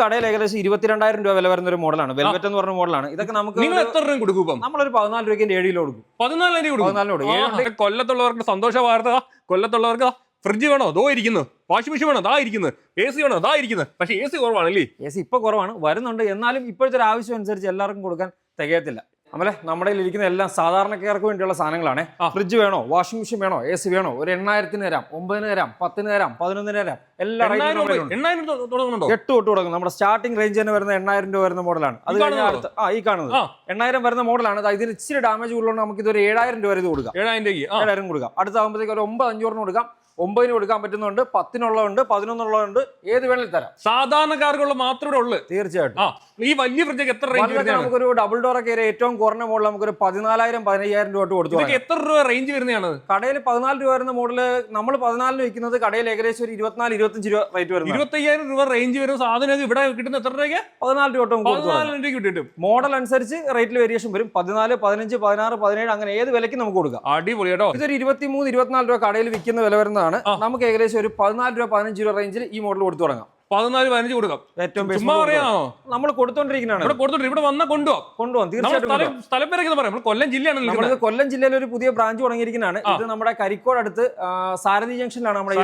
കടയിൽ ഏകദേശം ഇരുപത്തിരണ്ടായിരം രൂപ വില വരുന്ന ഒരു മോഡലാണ്. വെൽവെറ്റ് എന്ന് പറഞ്ഞ മോഡലാണ്. ഇതൊക്കെ നമുക്ക് നിങ്ങൾ എത്ര രൂപ കൊടുക്കും ഇപ്പം? നമ്മളൊരു പതിനാല് രൂപയ്ക്ക് ഏഴ് കിലോ കൊടുക്കും. പതിനാലായിരം കൊടുക്കും? പതിനാലിന് കൊടുക്കും. കൊല്ലത്തുള്ളവർക്ക് സന്തോഷ വാർത്ത. കൊല്ലത്തുള്ളവർക്ക് ഫ്രിഡ്ജ് വേണോ? അതോ ഇരിക്കുന്നു. വാഷിംഗ് മെഷീൻ വേണോ? അതാ ഇരിക്കുന്നു. എ സി വേണോ? അതാ ഇരിക്കുന്നു. പക്ഷേ എ സി കുറവാണ് കുറവാണല്ലേ എ സി ഇപ്പൊ കുറവാണ് വരുന്നുണ്ട്. എന്നാലും ഇപ്പോഴത്തെ ഒരു ആവശ്യം അനുസരിച്ച് എല്ലാവർക്കും കൊടുക്കാൻ തികയത്തില്ല. നമ്മളെ നമ്മുടെ ഇരിക്കുന്ന എല്ലാം സാധാരണക്കാർക്ക് വേണ്ടിയുള്ള സാധനങ്ങളാണ്. ഫ്രിഡ്ജ് വേണോ? വാഷിംഗ് മെഷീൻ വേണോ? എ സി വേണോ? ഒരു എണ്ണായിരത്തിന് തരാം ഒമ്പതിന് തരാം പത്തിന് തരാം പതിനൊന്നിന് തരാം. എല്ലാ എട്ട് തൊട്ട് തുടങ്ങും. നമ്മുടെ സ്റ്റാർട്ടിംഗ് റേഞ്ച് തന്നെ വരുന്ന എണ്ണായിരം രൂപ വരുന്ന മോഡലാണ് അത് ആ ഈ കാണുന്നത്. എണ്ണായിരം വരുന്ന മോഡലാണ് ഇതിന് ഇച്ചിരി ഡാമേജ് ഉള്ളതുകൊണ്ട് നമുക്ക് ഇതൊരു ഏഴായിരം രൂപ വരെ ഇത് കൊടുക്കാം. ഏഴായിരം കൊടുക്കാം. അടുത്താകുമ്പോഴത്തേക്ക് ഒരു ഒമ്പത് അഞ്ഞൂറിന് കൊടുക്കാം. ഒമ്പതിന് കൊടുക്കാൻ പറ്റുന്നുണ്ട് പത്തിനുള്ളതുണ്ട് പതിനൊന്നുള്ളതുണ്ട് ഏത് വേണമെങ്കിൽ തരാം. സാധാരണക്കാർക്കുള്ള മാത്രമേ ഉള്ളൂ. തീർച്ചയായിട്ടും. ഈ വലിയ ഫ്രിഡ്ജ് എത്ര റേഞ്ച് നമുക്കൊരു ഡബിൾ ഡോർ ഒക്കെ ഏറ്റവും കുറഞ്ഞ മോഡൽ നമുക്കൊരു പതിനാലായിരം പതിനയ്യായിരം രൂപ കൊടുത്തു എത്ര രൂപ റേഞ്ച് വരുന്നതാണ്? കടയിൽ പതിനാല് രൂപ വരുന്ന മോഡൽ നമ്മൾ പതിനാലിന് വിൽക്കുന്നത് കടയിൽ ഏകദേശം ഒരു ഇരുപത്തിനാല് ഇരുപത്തഞ്ച് രൂപ റേറ്റ് വരുന്നത് ഇരുപത്തയ്യായിരം രൂപ റേഞ്ച് വരുന്ന സാധനം ഇവിടെ കിട്ടുന്ന എത്ര രൂപയ്ക്ക്? പതിനാല് രൂപ. പതിനാല് രൂപയ്ക്ക് കിട്ടും മോഡൽ അനുസരിച്ച് റേറ്റിൽ വേരിയേഷൻ വരും. പതിനാല് പതിനഞ്ച് പതിനാറ് പതിനേഴ് അങ്ങനെ ഏത് വിലയ്ക്ക് നമുക്ക് കൊടുക്കാം. അടിപൊളി കേട്ടോ. ഇതൊരു ഇരുപത്തിമൂന്ന് ഇരുപത്തിനാല് രൂപ കടയിൽ വിൽക്കുന്ന വില വരുന്നതാണ്. ആ. നമുക്ക് ഏകദേശം ഒരു പതിനാല് രൂപ പതിനഞ്ച് രൂപ റേഞ്ചിൽ ഈ മോഡൽ കൊടുത്തു തുടങ്ങാം പതിനാല് പതിനഞ്ച് കൊടുക്കാം. ഏറ്റവും ചുമ്മാ പറയാമോ? നമ്മൾ കൊടുത്തോണ്ടിരിക്കുന്നതാണ് ഇവിടെ കൊടുത്തോണ്ട് ഇവിടെ വന്നാൽ കൊണ്ടുപോകാം കൊണ്ടുപോകാം തീർച്ചയായിട്ടും സ്ഥലം പേരൊക്കെ പറയാം. നമ്മൾ കൊല്ലം ജില്ലയാണ് നമ്മൾ കൊല്ലം ജില്ലയിൽ ഒരു പുതിയ ബ്രാഞ്ച് തുടങ്ങിയിരിക്കുന്നതാണ്. ഇത് നമ്മുടെ കരിക്കോട് അടുത്ത് സാരഥി ജംഗ്ഷനിലാണ് നമ്മുടെ.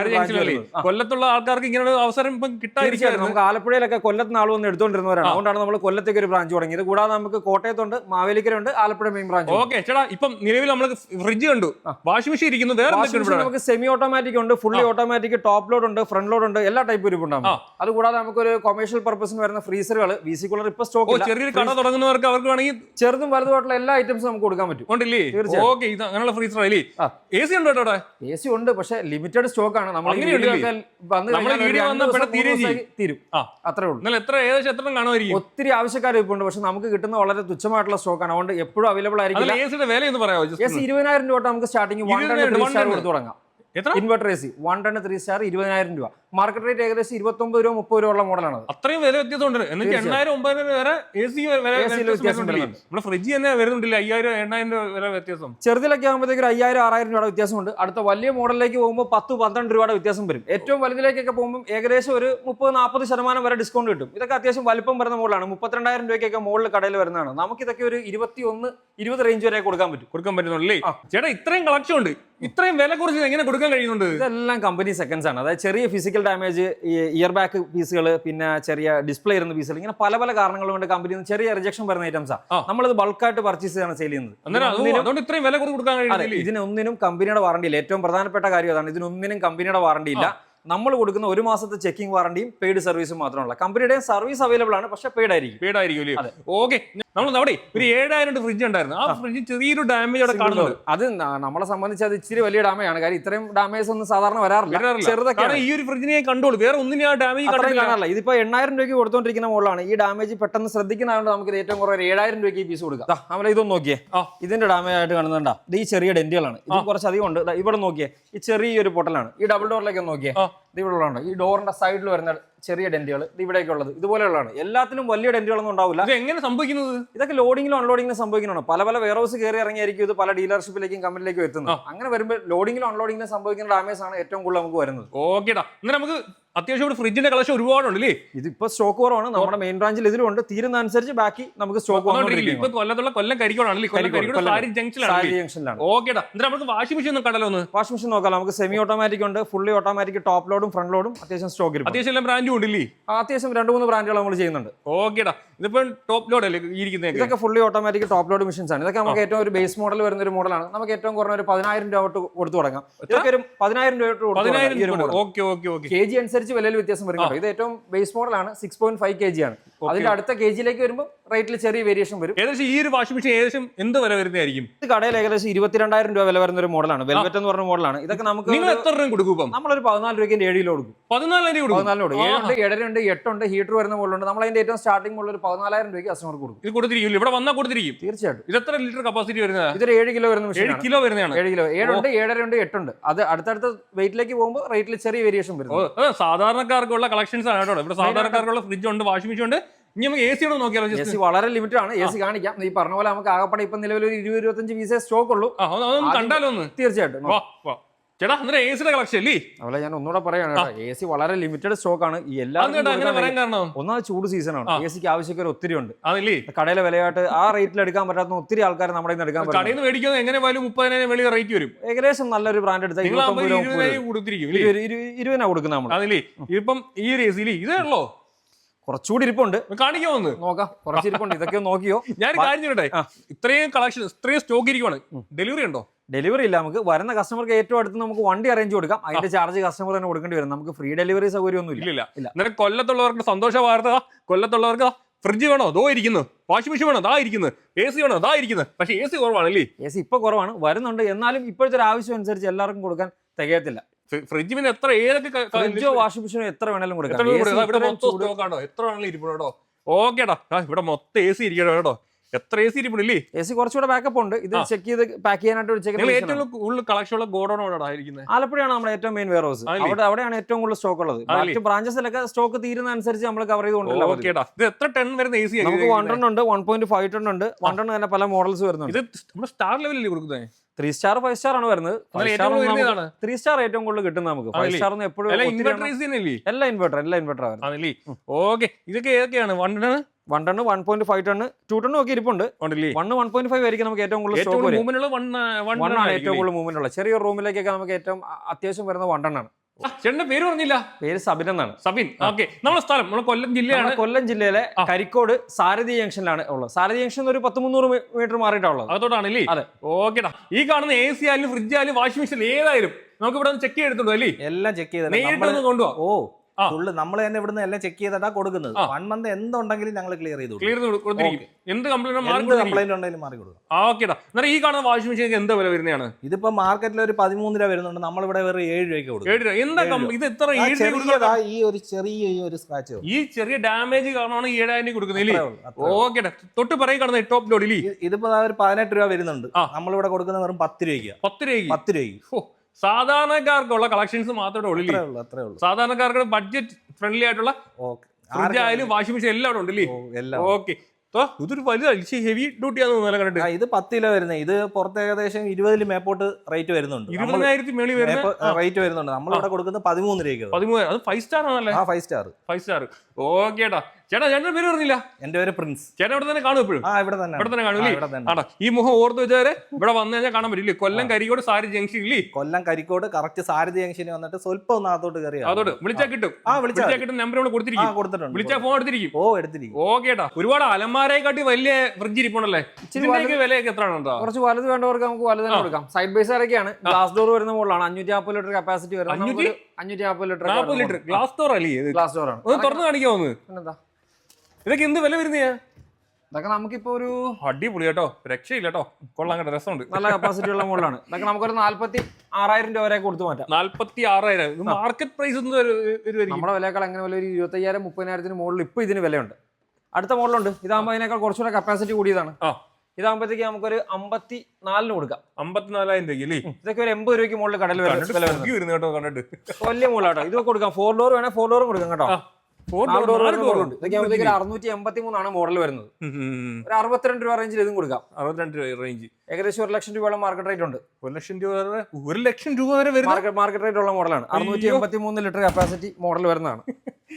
കൊല്ലത്തുള്ള ആൾക്കാർക്ക് ഇങ്ങനെ ഒരു അവസരം ഇപ്പം കിട്ടാതിരിക്കും നമുക്ക് ആലപ്പുഴയിലൊക്കെ കൊല്ലത്ത് നാൾ വന്ന് എടുത്തോണ്ടിരുന്നവരാണ്. അതുകൊണ്ടാണ് നമ്മൾ കൊല്ലത്തേക്ക് ഒരു ബ്രാഞ്ച് തുടങ്ങിയത്. കൂടാതെ നമുക്ക് കോട്ടയത്തുണ്ട് മാവേലിക്കരുണ്ട് ആലപ്പുഴ മെയിൻ ബ്രാഞ്ച് ഓക്കെ ചേട്ടാ ഇപ്പം നിലവിൽ നമ്മൾ ഫ്രിഡ്ജ് കണ്ടു. വാഷിംഗ് മെഷീൻ ഇരിക്കുന്നു വേറെ നമുക്ക് സെമി ഓട്ടോമാറ്റിക് ഉണ്ട് ഫുള്ളി ഓട്ടോമാറ്റിക് ടോപ്പ് ലോഡ് ഉണ്ട് ഫ്രണ്ട് ലോഡ് ഉണ്ട് എല്ലാ ടൈപ്പ് ഒരു ആ. അതുകൂടാതെ നമുക്കൊരു കൊമേഴ്ഷ്യൽ പർപ്പസിന് വരുന്ന ഫ്രീസറുകൾ വി സി കൂളർ ഇപ്പൊ സ്റ്റോക്ക് ചെറിയൊരു കട തുടങ്ങുന്നവർക്ക് അവർക്ക് വേണമെങ്കിൽ ചെറുതും വലുതുമായിട്ടുള്ള എല്ലാ ഐറ്റംസും നമുക്ക് കൊടുക്കാൻ പറ്റും. ഉണ്ടല്ലേ? തീർച്ചയായും. ഓക്കെ ഇത് അങ്ങനെയുള്ള ഫ്രീസർ അല്ലേ എ സി ഉണ്ട് കേട്ടോ എ സി ഉണ്ട് പക്ഷെ ലിമിറ്റഡ് സ്റ്റോക്ക് ആണ്. നമ്മൾ തീരും. അത്രേ ഉള്ളൂ. എത്ര ഏകദേശം എത്ര കാണുമായിരിക്കും? ഒത്തിരി ആവശ്യക്കാർ ഇപ്പോൾ ഉണ്ട് പക്ഷെ നമുക്ക് കിട്ടുന്ന വളരെ തുച്ഛമായിട്ടുള്ള സ്റ്റോക്ക് ആണ്. അതുകൊണ്ട് എപ്പോഴും അവൈലബിൾ ആയിരിക്കും എ സിയുടെ വില എന്ന് പറയാമോ? A C? ഇരുപതിനായിരം രൂപ നമുക്ക് starting one ton three star. തുടങ്ങാം. Inverter A C one ton three star ഇരുപതിനായിരം രൂപ. മാർക്കറ്റ് റേറ്റ് ഏകദേശം ഇരുപത്തൊമ്പത് രൂപ മുപ്പത് രൂപ ഉള്ള മോഡലാണ് അത്രയും വില വ്യത്യാസമുണ്ട്. എന്നിട്ട്. എണ്ണായിരം ഒമ്പതിനായിരം വരെ എ സി. നമ്മുടെ ഫ്രിഡ്ജ് തന്നെ വരുന്നുണ്ടല്ലേ. അയ്യായിരം എണ്ണായിരം രൂപ വില വ്യത്യാസം. ചെറുതിലൊക്കെ ആകുമ്പോഴത്തേക്ക് ഒരു അയ്യായിരം ആറായിരം രൂപയുടെ വ്യത്യാസമുണ്ട്. അടുത്ത വലിയ മോഡലിലേക്ക് പോകുമ്പോൾ പത്ത് പന്ത്രണ്ട് രൂപയുടെ വ്യത്യാസം വരും. ഏറ്റവും വലുതിലേക്കൊക്കെ പോകുമ്പോൾ ഏകദേശം ഒരു മുപ്പത് നാൽപ്പത് ശതമാനം വരെ ഡിസ്കൗണ്ട് കിട്ടും. ഇതൊക്കെ അത്യാവശ്യം വലിപ്പം വരുന്ന മോഡലാണ്. മുപ്പത്തിരണ്ടായിരം രൂപയ്ക്കൊക്കെ മോഡൽ കടയിൽ വരുന്നതാണ്. നമുക്ക് ഇതൊക്കെ ഒരു ഇരുപത്തി ഒന്ന് ഇരുപത് റേഞ്ച് വരെ കൊടുക്കാൻ പറ്റും. കൊടുക്കാൻ പറ്റുന്നുള്ളേ. ചേട്ടാ ഇത്രയും കളക്ഷൻ ഉണ്ട്. ഇത്രയും വില കുറച്ച് എങ്ങനെ കൊടുക്കാൻ കഴിയുന്നുണ്ട്? ഇതെല്ലാം കമ്പനി സെക്കൻഡ്സ് ആണ്. അതായത് ചെറിയ ഫിസിക്കൽ ഡാമേജ് ഇയർ ബാക്ക് പീസുകൾ പിന്നെ ചെറിയ ഡിസ്പ്ലേ ഇരുന്ന പീസുകൾ ഇങ്ങനെ പല പല കാരണങ്ങൾ കൊണ്ട് കമ്പനിയിൽ നിന്ന് ചെറിയ റിജക്ഷൻ വരുന്ന ഐറ്റംസാണ് ആ. നമ്മളിത് ബൾക്കായിട്ട് പർച്ചേസ് ചെയ്താണ് സെയിൽ ചെയ്യുന്നത്. ഇതിനൊന്നിനും- കമ്പനിയുടെ വാറണ്ടി ഇല്ല. ഏറ്റവും പ്രധാനപ്പെട്ട കാര്യം അതാണ് ഇതിനൊന്നിനും കമ്പനിയുടെ വാറണ്ടി ഇല്ല. നമ്മൾ കൊടുക്കുന്ന ഒരു മാസത്തെ ചെക്കിംഗ് വാറണ്ടിയും പെയ്ഡ് സർവീസും മാത്രമല്ല കമ്പനിയുടെ സർവീസ് അവൈലബിൾ ആണ് പക്ഷേ പെയ്ഡ് ആയിരിക്കും. പെയ്ഡ് ആയിരിക്കും. ഓക്കെ നമ്മൾ അവിടെ ഒരു ഏഴായിരം ഫ്രിഡ്ജ് ഉണ്ടായിരുന്നു. ആ ഫ്രിഡ്ജ് ചെറിയൊരു ഡാമേജ് അവിടെ കാണുന്നത് അത് നമ്മളെ സംബന്ധിച്ച് അത് ഇച്ചിരി വലിയ ഡാമേജാണ് കാര്യം ഇത്രയും ഡാമേജ് ഒന്നും സാധാരണ വരാറില്ല. ചെറുതൊക്കെ ഈ ഒരു ഫ്രിഡ്ജിനെ കണ്ടോളൂ വേറെ ഒന്നിനും ആ ഡാമേജ് കാണാറില്ല. ഇതിപ്പോ എണ്ണായിരം രൂപയ്ക്ക് കൊടുത്തോണ്ടിരിക്കുന്ന മോഡലാണ് ഈ ഡാമേജ് പെട്ടെന്ന് ശ്രദ്ധിക്കുന്നതുകൊണ്ട് നമുക്ക് ഏറ്റവും കുറവ് ഏഴായിരം രൂപയ്ക്ക് പീസ് കൊടുക്കാം. നമ്മളെ ഇതൊന്ന് നോക്കിയേ. ഇതിന്റെ ഡാമേജ് ആയിട്ട് കാണുന്നുണ്ടാ. ഇത് ഈ ചെറിയ ഡെന്റുകളാണ്. ഇത് കുറച്ച് അധികം ഉണ്ട്. ഇവിടെ നോക്കിയേ. ഈ ചെറിയൊരു പൊട്ടലാണ്. ഈ ഡബിൾ ഡോറിലേക്ക് ഒന്ന് നോക്കിയേ. ഇത് ഇവിടെ ഉള്ളതാണ്? ഈ ഡോറിന്റെ സൈഡിൽ വരുന്ന ചെറിയ ഡെന്റുകൾ ഉള്ളത്. ഇതുപോലെയുള്ളതാണ്. എല്ലാത്തിലും വലിയ ഡെന്റുകളൊന്നും ഉണ്ടാവില്ല. ഇത് എങ്ങനെ സംഭവിക്കുന്നത്? ഇതൊക്കെ ലോഡിങ്ങിലും അൺലോഡിങ്ങിലും സംഭവിക്കുന്നതാണ്. പല പല വെയർ ഹൗസ് കയറി ഇറങ്ങിയായിരിക്കും ഇത് പല ഡീലർഷിപ്പിലേക്കും കമ്പനിയിലേക്കും എത്തുന്നത്. അങ്ങനെ വരുമ്പോൾ ലോഡിങ്ങിലും അൺലോഡിങ്ങിലും സംഭവിക്കുന്ന ഡാമേജ് ആണ് ഏറ്റവും കൂടുതൽ നമുക്ക് വരുന്നത്. ഓക്കേടാ. എന്നാൽ നമുക്ക് അത്യാവശ്യം ഇവിടെ ഫ്രിഡ്ജിന്റെ കളക്ഷൻ ഒരുപാടുണ്ട് അല്ലേ ഇതിപ്പോ സ്റ്റോക്ക് കുറവാണ്. നമ്മുടെ മെയിൻ ബ്രാഞ്ചിൽ ഇതിലുണ്ട്. തീരുന്ന അനുസരിച്ച് ബാക്കി നമുക്ക് സ്റ്റോക്ക് ഇപ്പൊ കൊല്ലത്തുള്ള കൊല്ലം കരിക്കോടാണ് ജംഗ്ഷനിലാണ് നമുക്ക് വാഷിംഗ് മെഷീൻ കടലോ ഒന്ന്. വാഷിംഗ് മെഷീൻ നോക്കാം. നമുക്ക് സെമി ഓട്ടോമാറ്റിക് ഉണ്ട്. ഫുള്ളി ഓട്ടോമാറ്റിക് ടോപ്പ് ലോഡും ഫ്രണ്ട് ലോഡും അത്യാവശ്യം സ്റ്റോക്ക് ഇരിക്കും അത്യാവശ്യം എല്ലാം ബ്രാൻഡും ഉണ്ടല്ലേ? അത്യാവശ്യം രണ്ട് മൂന്ന് ബ്രാൻഡുകൾ നമ്മൾ ചെയ്യുന്നുണ്ട്. ഓക്കേടാ ഇതിപ്പോ ടോപ്പ് ലോഡ് അല്ലേ ഇരിക്കുന്നത് ഇതൊക്കെ fully automatic top load machines ആണ്. ഇതൊക്കെ നമുക്ക് ഏറ്റവും ഒരു ബേസ് മോഡൽ വരുന്ന ഒരു മോഡലാണ് നമുക്ക് ഏറ്റവും കുറഞ്ഞ ഒരു പതിനായിരം രൂപ കൊടുത്തു തുടങ്ങാം. ഇതൊക്കെ ഒരു പതിനായിരം രൂപ പതിനായിരം okay okay okay K G അനുസരിച്ച് വിലയിൽ വ്യത്യാസം വരും കേട്ടോ. ഇത് ഏറ്റവും ബേസ് മോഡലാണ് six point five K G ആണ്. അതിന്റെ അടുത്ത കെ ജിയിലേക്ക് വരുമ്പോൾ റേറ്റിൽ ചെറിയ വേരിയേഷൻ വരും. ഏകദേശം ഈ ഒരു വാഷിംഗ് മെഷീൻ ഏകദേശം എന്ത് വില വരുന്നതായിരിക്കും? ഇത് കടയിൽ ഏകദേശം ഇരുപത്തിരണ്ടായിരം രൂപ വില വരുന്ന ഒരു മോഡലാണ് വെൽവെറ്റ് എന്ന് പറഞ്ഞ മോഡലാണ്. ഇതൊക്കെ നമുക്ക് നിങ്ങൾ എത്ര രൂപ കൊടുക്കും നമ്മളൊരു പതിനാല് രൂപയ്ക്ക് ഏഴ് കിലോ കൊടുക്കും. പതിനാലായിരം കൊടുക്കും? പതിനാലിനോട് ഏഴുണ്ട് ഏഴരയുണ്ട് എട്ടുണ്ട് ഹീറ്റർ വരുന്ന മോഡലുണ്ട്. നമ്മൾ അതിന്റെ ഏറ്റവും സ്റ്റാർട്ടിംഗ് മോഡൽ ഒരു പതിനാലായിരം രൂപയ്ക്ക് കസ്റ്റമർ കൊടുക്കും. ഇത് കൊടുത്തിരിക്കും ഇവിടെ വന്നാൽ കൊടുത്തിരിക്കും. തീർച്ചയായിട്ടും. ഇത് എത്ര ലിറ്റർ കപ്പാസിറ്റി വരുന്നത്? ഇതൊരു ഏഴ് കിലോ വരുന്ന ഏഴ് കിലോ വരുന്നതാണ്. ഏഴ് കിലോ. ഏഴുണ്ട് ഏഴരയുണ്ട് എട്ടുണ്ട്. അത് അടുത്തടുത്ത വെയിറ്റിലേക്ക് പോകുമ്പോൾ റേറ്റിൽ ചെറിയ വേരിയേഷൻ വരും സാധാരണക്കാർക്കുള്ള കളക്ഷൻസ് ആണ് കേട്ടോ. ഇവിടെ സാധാരണക്കാർക്കുള്ള ഫ്രിഡ്ജ് ഉണ്ട് വാഷിംഗ് മെഷീൻ ഉണ്ട്. ഇനി നമുക്ക് എ സി ഒന്ന് നോക്കിയാലോ എ സി വളരെ ലിമിറ്റഡ് ആണ് എ സി കാണിക്കാം. ഈ പറഞ്ഞ പോലെ നമുക്ക് ആകപ്പാടെ ഇപ്പം നിലവിൽ ഒരു ഇരുപത് ഇരുപത്തഞ്ച് വീസേ സ്റ്റോക്ക് ഉള്ളൂ. കണ്ടാലോ ഒന്ന്? തീർച്ചയായിട്ടും. ചേട്ടാ അന്നേരം എ സിയുടെ കളക്ഷൻ അല്ലേ? അതുപോലെ ഞാൻ ഒന്നുകൂടെ പറയാണ് എ സി വളരെ ലിമിറ്റഡ് സ്റ്റോക്ക് ആണ്. എല്ലാ ഒന്നാമത് ചൂട് സീസൺ ആണ്. എ സിക്ക് ആവശ്യക്കാർ ഒത്തിരി ഉണ്ട്. കടയിലെ വിലയായിട്ട് ആ റേറ്റിൽ എടുക്കാൻ പറ്റാത്ത ഒത്തിരി ആൾക്കാർ നമ്മുടെ നിന്ന് എടുക്കാൻ പറ്റും കടയിൽ മേടിക്കുന്നത് എങ്ങനെ മുപ്പതിനായിരം വെളി റേറ്റ് വരും. ഏകദേശം നല്ലൊരു ബ്രാൻഡ് എടുത്താൽ ഇരുപതിനാ കൊടുക്കുന്ന നമ്മൾ. ഇപ്പം ഈ ഒരു എ സിയിൽ ഇതേ ഉള്ളോ? കുറച്ചുകൂടി ഇരിപ്പുണ്ട്. കാണിക്കോ ഒന്ന്? നോക്കാം. കുറച്ച് ഇരിപ്പുണ്ട് ഇതൊക്കെ നോക്കിയോ? ഞാൻ കാര്യം ചെയ്യട്ടെ. ഇത്രയും കളക്ഷൻ ഇത്രയും സ്റ്റോക്ക് ഇരിക്കുവാണ്. ഡെലിവറി ഉണ്ടോ? ഡെലിവറി ഇല്ല. നമുക്ക് വരുന്ന കസ്റ്റമർക്ക് ഏറ്റവും അടുത്ത് നമുക്ക് വണ്ടി അറേഞ്ച് കൊടുക്കാം. അതിന്റെ ചാർജ് കസ്റ്റമർ തന്നെ കൊടുക്കേണ്ടി വരും. നമുക്ക് ഫ്രീ ഡെലിവറി സൗകര്യം ഒന്നും ഇല്ല. ഇല്ല. കൊല്ലത്തുള്ളവർക്ക് സന്തോഷ വാർത്ത കൊല്ലത്തുള്ളവർക്ക് ഫ്രിഡ്ജ് വേണോ? അതോ ഇരിക്കുന്നു. വാഷിംഗ് മെഷീൻ വേണോ? അതാ ഇരിക്കുന്നു. എ സി വേണോ? അതാ ഇരിക്കുന്നു. പക്ഷേ എ സി കുറവാണ് കുറവാണല്ലേ എ സി ഇപ്പൊ കുറവാണ്. വരുന്നുണ്ട്. എന്നാലും ഇപ്പോഴത്തെ ഒരു ആവശ്യം അനുസരിച്ച് എല്ലാവർക്കും കൊടുക്കാൻ തികയത്തില്ല. ഫ്രിഡ്ജ് പിന്നെ എത്ര ഏതൊക്കെ ഫ്രിഡ്ജോ വാഷിംഗ് മെഷീനോ എത്ര വേണേലും എത്ര കൊടുക്കാം. ഇവിടെ മൊത്തം സ്റ്റോക്ക് ആണോ? എത്ര വേണമെങ്കിലും ഇരിപ്പുണ്ടോ കേട്ടോ. ഓക്കേടാ ഇവിടെ മൊത്തം എ സി ഇരിക്കണോ കേട്ടോ? എത്ര എ സി ഇരിപ്പുണ്ടല്ലേ? എ സി കുറച്ചുകൂടെ ബാക്കപ്പ് ഉണ്ട്. ഇത് ചെക്ക് ചെയ്ത് പാക്ക് ചെയ്യാനായിട്ട് ഏറ്റവും കൂടുതൽ കളക്ഷൻ ഉള്ള ഗോഡൗൺ എവിടെയാ ഇരിക്കുന്നത് ആലപ്പുഴയാണ് നമ്മുടെ ഏറ്റവും മെയിൻ വെയർ ഹൗസ് അവിടെ അവിടെയാണ് ഏറ്റവും കൂടുതൽ സ്റ്റോക്ക് ഉള്ളത്? മറ്റ് ബ്രാഞ്ചസിലൊക്കെ സ്റ്റോക്ക് തീരുന്ന അനുസരിച്ച് നമ്മൾ കവർ ചെയ്തുകൊണ്ടല്ലോ ഇത് എത്ര ടൺ വരുന്ന എ സി നമുക്ക് വൺ ടൺ ഉണ്ട് വൺ പോയിന്റ് ഫൈവ് ടൺ ഉണ്ട്. വൺ ടൺ തന്നെ പല മോഡൽസ് വരുന്നുണ്ട്. ഇത് നമ്മുടെ സ്റ്റാർ ലെവലിൽ കൊടുക്കുന്നത് ത്രീ സ്റ്റാർ ഫൈവ് സ്റ്റാർ ആണ് വരുന്നത്. ത്രീ സ്റ്റാർ ഏറ്റവും കൂടുതൽ കിട്ടുന്നത് നമുക്ക്. ഫൈവ് സ്റ്റാർ ഒന്നും എപ്പോഴും എല്ലാ ഇൻവെർട്ടർ എല്ലാ ഇൻവെർട്ടർ ആണല്ലേ? ഓക്കെ ഇതൊക്കെ ഏതൊക്കെയാണ്? One ton one ton one point five ton two ton ഒക്കെ ഇരിപ്പുണ്ട്. വൺ വൺ പോയിന്റ് ഫൈവ് ആയിരിക്കും നമുക്ക് ഏറ്റവും കൂടുതൽ സ്റ്റോക്ക് ഏറ്റവും കൂടുതൽ മൂവ്മെന്റ് ഉള്ള. ചെറിയ റൂമിലേക്കൊക്കെ നമുക്ക് ഏറ്റവും അത്യാവശ്യം വരുന്ന വൺ ടൺ ആണ്. ചേട്ടന്റെ പേര് പറഞ്ഞില്ല? പേര് സബിൻ എന്നാണ്. സബിൻ. ഓക്കെ. നമ്മുടെ സ്ഥലം നമ്മുടെ കൊല്ലം ജില്ലയാണ് കൊല്ലം ജില്ലയിലെ കരിക്കോട് സാരഥി ജംഗ്ഷനിലാണ് ഉള്ളത്. സാരഥി ജംഗ്ഷൻ ഒരു പത്ത് മുന്നൂറ് മീറ്റർ മാറിയിട്ടുള്ളത് അതോടാണല്ലേ അതെ. ഓക്കേടാ ഈ കാണുന്ന എ സി ആയാലും ഫ്രിഡ്ജ് ആയാലും വാഷിംഗ് മെഷീൻ ഏതായാലും നമുക്ക് ഇവിടെ ചെക്ക് ചെയ്തിട്ടുണ്ടോ അല്ലേ? എല്ലാം ചെക്ക് ചെയ്ത് നേരിട്ട് നമ്മൾ ഓ. ഫുള്ള് നമ്മൾ തന്നെ ഇവിടുന്ന് എല്ലാം ചെക്ക് ചെയ്തിട്ടാ കൊടുക്കുന്നത്. വൺ മന്ത് എന്തുണ്ടെങ്കിലും ഞങ്ങൾ ക്ലിയർ ചെയ്തു ക്ലിയർ കൊടുത്തിരിക്കും. എന്ത് കംപ്ലൈന്റ് കംപ്ലൈന്റ് ഉണ്ടെങ്കിലും മാറി കൊടുക്കും. ആ ഓക്കേടാ എന്നാൽ ഈ കാണുന്ന വാഷിംഗ് മെഷീൻ എന്താ വില വരുന്നതാണ്? ഇതിപ്പോ മാർക്കറ്റിൽ ഒരു പതിമൂന്ന് രൂപ വരുന്നുണ്ട്. നമ്മളിവിടെ വേറെ ഏഴ് രൂപയ്ക്ക് കൊടുക്കും. ഏഴ് രൂപ. എന്താ ഇത് എത്ര ഏഴ് രൂപ ഈ ഒരു ചെറിയ ഈ ഒരു സ്ക്രാച്ച് ഈ ചെറിയ ഡാമേജ് കാരണമാണ് ഏഴായിരം രൂപ ഓക്കേടാ തൊട്ട് പറയും കാണുന്ന ടോപ്പ് ലോഡില്ലേ ഇതിപ്പോ ഒരു പതിനെട്ട് രൂപ വരുന്നുണ്ട്. നമ്മൾ നമ്മളിവിടെ കൊടുക്കുന്ന വെറും പത്ത് രൂപയ്ക്ക്. പത്ത് രൂപയ്ക്ക്? പത്ത് രൂപയ്ക്ക്. ഹോ, സാധാരണക്കാർക്കുള്ള കളക്ഷൻസ് മാത്രമേ ഉള്ളൂ അത്രേ ഉള്ളൂ സാധാരണക്കാർക്ക് ബഡ്ജറ്റ് ഫ്രണ്ട്ലി ആയിട്ടുള്ള ഫ്രിഡ്ജ് ആയാലും വാഷിംഗ് മെഷീൻ എല്ലാം ഉണ്ട് ഓക്കെ. ഇതൊരു വലിയ ഹെവി ഡ്യൂട്ടി ആണെന്ന് കണ്ടിട്ട്? ഇത് പത്ത് കിലോ വരുന്നത് ഇത് പുറത്ത് ഏകദേശം ഇരുപതിൽ മേപ്പോട്ട് റേറ്റ് വരുന്നുണ്ട്. ഇരുപതിനായിരത്തി മേളി റേറ്റ് വരുന്നുണ്ട്. നമ്മൾ അവിടെ കൊടുക്കുന്നത് പതിമൂന്ന് രൂപയ്ക്ക് പതിമൂന്ന് അത് ഫൈവ് സ്റ്റാർ ആണല്ലേ? ആ ഫൈവ് സ്റ്റാർ ഫൈവ് സ്റ്റാർ ഓക്കേട്ടാ ചേട്ടാ ചേട്ടൻ പേര് പറഞ്ഞില്ല? എന്റെ പേര് പ്രിൻസ്. ചേട്ടൻ ഇവിടെ തന്നെ കാണും എപ്പോഴും? ആ ഇവിടെ തന്നെ ഇവിടെ തന്നെ കാണും ആടാ ഈ മുഖം ഓർത്ത് വെച്ചാൽ ഇവിടെ വന്നു കഴിഞ്ഞാൽ കാണാൻ പറ്റില്ലേ കൊല്ലം കരിക്കോട് സാരി ജംഗ്ഷൻ ഇല്ലേ? കൊല്ലം കരിക്കോട് കറക്റ്റ് സാരഥി ജംഗ്ഷനിൽ വന്നിട്ട് സ്വല്പം ഒന്ന് അകത്തോട്ട് കയറി അതോട് വിളിച്ചാൽ കിട്ടും. ആ വിളിച്ചാ വിളിച്ചാൽ കിട്ടും നമ്പർ ഇവിടെ കൊടുത്തിരിക്കും. കൊടുത്തിട്ടുണ്ട് വിളിച്ചാൽ ഫോൺ എടുത്തിരിക്കും. ഓ എടുത്തിരിക്കും. ഓക്കേട്ടാ ഒരുപാട് അലമാരയെ കാട്ടി വലിയ ഫ്രിഡ്ജ് ഇരിപ്പുണ്ടല്ലേ? ഇതിന്റെയൊക്കെ വിലയൊക്കെ എത്ര കേട്ടോ കുറച്ച് വലുത് വേണ്ടവർക്ക് നമുക്ക് വലുത് തന്നെ കൊടുക്കാം. സൈഡ് ബൈ സൈഡ് ഒക്കെയാണ് ഗ്ലാസ് ഡോർ വരുന്ന മുകളിലാണ്. അഞ്ഞൂറ്റി നാൽപ്പത് ലിറ്റർ കപ്പാസിറ്റി വരുന്നത് അഞ്ഞൂറ്റി? അഞ്ഞൂറ്റി നാൽപ്പത് ലിറ്റർ നാൽപ്പത് ലിറ്റർ ഗ്ലാസ് ഡോർ അല്ലേ ഗ്ലാസ് ഡോർ ആണ്. ഒന്ന് തുറന്ന് കാണിക്കാവുന്നത് പിന്നെന്താ? ഇതൊക്കെ എന്ത് വില വരുന്നയാ ഇതൊക്കെ നമുക്കിപ്പോ ഒരു അടിപൊളി കേട്ടോ. രക്ഷയില്ല കേട്ടോ കൊള്ളാൻ കേട്ടോ. രസമുണ്ട്. നല്ല കപ്പാസിറ്റി ഉള്ള മോഡലാണ് ഇതൊക്കെ നമുക്കൊരു നാല്പത്തി ആറായിരം രൂപ വരെ കൊടുത്തു മാറ്റാം. നാല്പത്തി ആറായിരം. മാർക്കറ്റ് പ്രൈസ് ഒന്നും നമ്മുടെ വിലയേക്കാൾ എങ്ങനെ വില? ഒരു ഇരുപത്തയ്യായിരം മുപ്പതിനായിരത്തിന് മുകളിൽ ഇപ്പൊ ഇതിന് വിലയുണ്ട്. അടുത്ത മോഡലുണ്ട്. ഇതാകുമ്പോൾ അതിനേക്കാൾ കുറച്ചുകൂടെ കപ്പാസിറ്റി കൂടിയതാണ്. ഇതാകുമ്പോഴത്തേക്ക് നമുക്കൊരു അമ്പത്തി നാലിന് കൊടുക്കാം. അമ്പത്തിനാലായിരം രൂപ അല്ലേ? ഇതൊക്കെ ഒരു എൺപത് രൂപയ്ക്ക് മുകളിൽ കടയിൽ വരുന്നത്. വരുന്നു കേട്ടോ കണ്ടിട്ട്. വലിയ മോഡലാട്ടോ ഇത് കൊടുക്കാം. ഫോർ ഡോർ വേണേ ഫോർ ഡോറും കൊടുക്കാം കേട്ടോ. അറുന്നൂറ്റി എൺപത്തി മൂന്നാണ് മോഡൽ വരുന്നത്. ഒരു അറുപത്തിരണ്ട് രൂപ റേഞ്ചിൽ ഇതും കൊടുക്കാം. അറുപത്തിരണ്ട് രൂപ റേഞ്ച് ഏകദേശം ഒരു ലക്ഷം രൂപയോളം മാർക്കറ്റ് റേറ്റ് ഉണ്ട്. ഒരു ലക്ഷം രൂപ വരെ ഒരു ലക്ഷം രൂപ വരെ മാർക്കറ്റ് റേറ്റ് ഉള്ള മോഡലാണ്. അറുന്നൂറ്റി എൺപത്തി മൂന്ന് ലിറ്റർ കപ്പാസിറ്റി മോഡൽ വരുന്നതാണ്.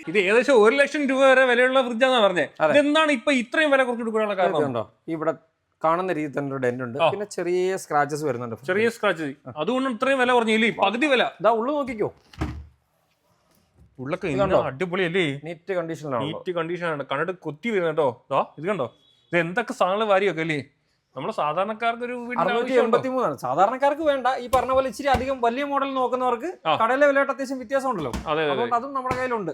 ഇത് ഏകദേശം ഒരു ലക്ഷം രൂപ വരെ വിലയുള്ള ഫ്രിഡ്ജാന്നാ പറഞ്ഞേ. എന്താണ് ഇപ്പൊ ഇത്രയും വില കുറച്ച് കൊടുക്കാനുള്ള കാരണം? ഇവിടെ കാണുന്ന രീതി തന്നെ ഒരു ഡെന്റ് ഉണ്ട്. പിന്നെ ചെറിയ സ്ക്രാച്ചസ് വരുന്നുണ്ട് ചെറിയ സ്ക്രാച്ചസ് അതുകൊണ്ട് ഇത്രയും വില പറഞ്ഞില്ലേ പകുതി വില. ഇതാ ഉള്ളു നോക്കിക്കോ. ഉള്ളൊക്കെ അടിപൊളി അല്ലേ? നീറ്റ് കണ്ടീഷനിലാണ് നീറ്റ് കണ്ടീഷനാണ് കണ്ടിട്ട് കൊത്തി വരുന്ന കേട്ടോ. ഇത് കണ്ടോ? ഇത് എന്തൊക്കെ സാധനങ്ങൾ വാരിയൊക്കെ അല്ലേ? നമ്മൾ സാധാരണക്കാർക്ക് ഒരു എൺപത്തിമൂന്നാണ് സാധാരണക്കാർക്ക് വേണ്ട. ഈ പറഞ്ഞ പോലെ ഇച്ചിരി അധികം വലിയ മോഡൽ നോക്കുന്നവർക്ക് കടയിലെ വിലയായിട്ട് അത്യാവശ്യം വ്യത്യാസം ഉണ്ടല്ലോ അതെ അതെ. അതുകൊണ്ട് അതും നമ്മുടെ കയ്യിലുണ്ട്.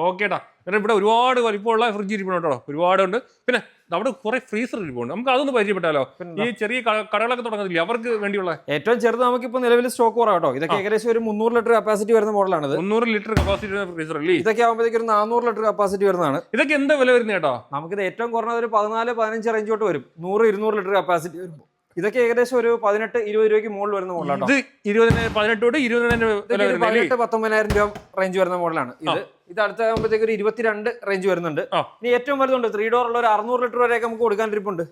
ഓക്കേട്ടാ കാരണം ഇവിടെ ഒരുപാട് വലിപ്പമുള്ള ഫ്രിഡ്ജ് ഇരിപ്പുണ്ട് കേട്ടോ. ഒരുപാടുണ്ട്. പിന്നെ നമ്മുടെ കുറെ ഫ്രീസർ ഇരിപ്പുണ്ട്. നമുക്ക് അതൊന്ന് പരിചയപ്പെട്ടാലോ? ഈ ചെറിയ കടകളൊക്കെ തുടങ്ങുന്നില്ല? അവർക്ക് വേണ്ടിയുള്ള? ഏറ്റവും ചെറുത് നമുക്കിപ്പോ നിലവിൽ സ്റ്റോക്ക് കുറവ് കേട്ടോ. ഇതൊക്കെ ഏകദേശം ഒരു മുന്നൂറ് ലിറ്റർ കപ്പാസിറ്റി വരുന്ന മോഡലാണ് മുന്നൂറ് ലിറ്റർ കപ്പാസിറ്റി വരുന്ന ഫ്രീസർ അല്ലേ? ഇതൊക്കെ ആകുമ്പോഴത്തേക്ക് ഒരു നാനൂറ് ലിറ്റർ കപ്പാസിറ്റി വരുന്നതാണ്. ഇതൊക്കെ എന്താ വില വരുന്നത് കേട്ടോ? നമുക്കിത് ഏറ്റവും കുറഞ്ഞത് ഒരു പതിനാല് പതിനഞ്ച് റേഞ്ച് തൊട്ട് വരും. നൂറ് ഇരുന്നൂറ് ലിറ്റർ കപ്പാസിറ്റി വരുമ്പോൾ ഇതൊക്കെ ഏകദേശം ഒരു പതിനെട്ട് ഇരുപത് രൂപയ്ക്ക് മുകളിൽ വരുന്ന മോഡലാണ് ഇത് ഇരുപതിനായിരം പതിനെട്ട് തൊട്ട് ഇരുപതിനായിരം പതിനെട്ട് പത്തൊമ്പതിനായിരം രൂപ റേഞ്ച് വരുന്ന മോഡലാണ്. ഇത് ഇത് അടുത്താകുമ്പോഴത്തേക്ക് ഒരു ഇരുപത്തിരണ്ട് റേഞ്ച് വരുന്നുണ്ട്. ഇനി ഏറ്റവും വലുതുണ്ട്. ത്രീ ഡോർ ഉള്ള ഒരു അറുന്നൂറ് ലിറ്റർ വരെയൊക്കെ നമുക്ക് കൊടുക്കാൻ ഇരിപ്പുണ്ട്.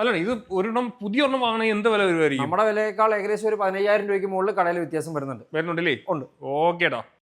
അല്ല ഇത് ഒരെണ്ണം പുതിയ ഒരെണ്ണം വാങ്ങണ എന്ത് വില വരുമായിരിക്കും നമ്മുടെ വിലയേക്കാൾ ഏകദേശം ഒരു പതിനയ്യായിരം രൂപയ്ക്ക് മുകളിൽ കടയിൽ വ്യത്യാസം വരുന്നുണ്ട്. വരുന്നുണ്ടല്ലേ ഉണ്ട്. ഓക്കേടാ.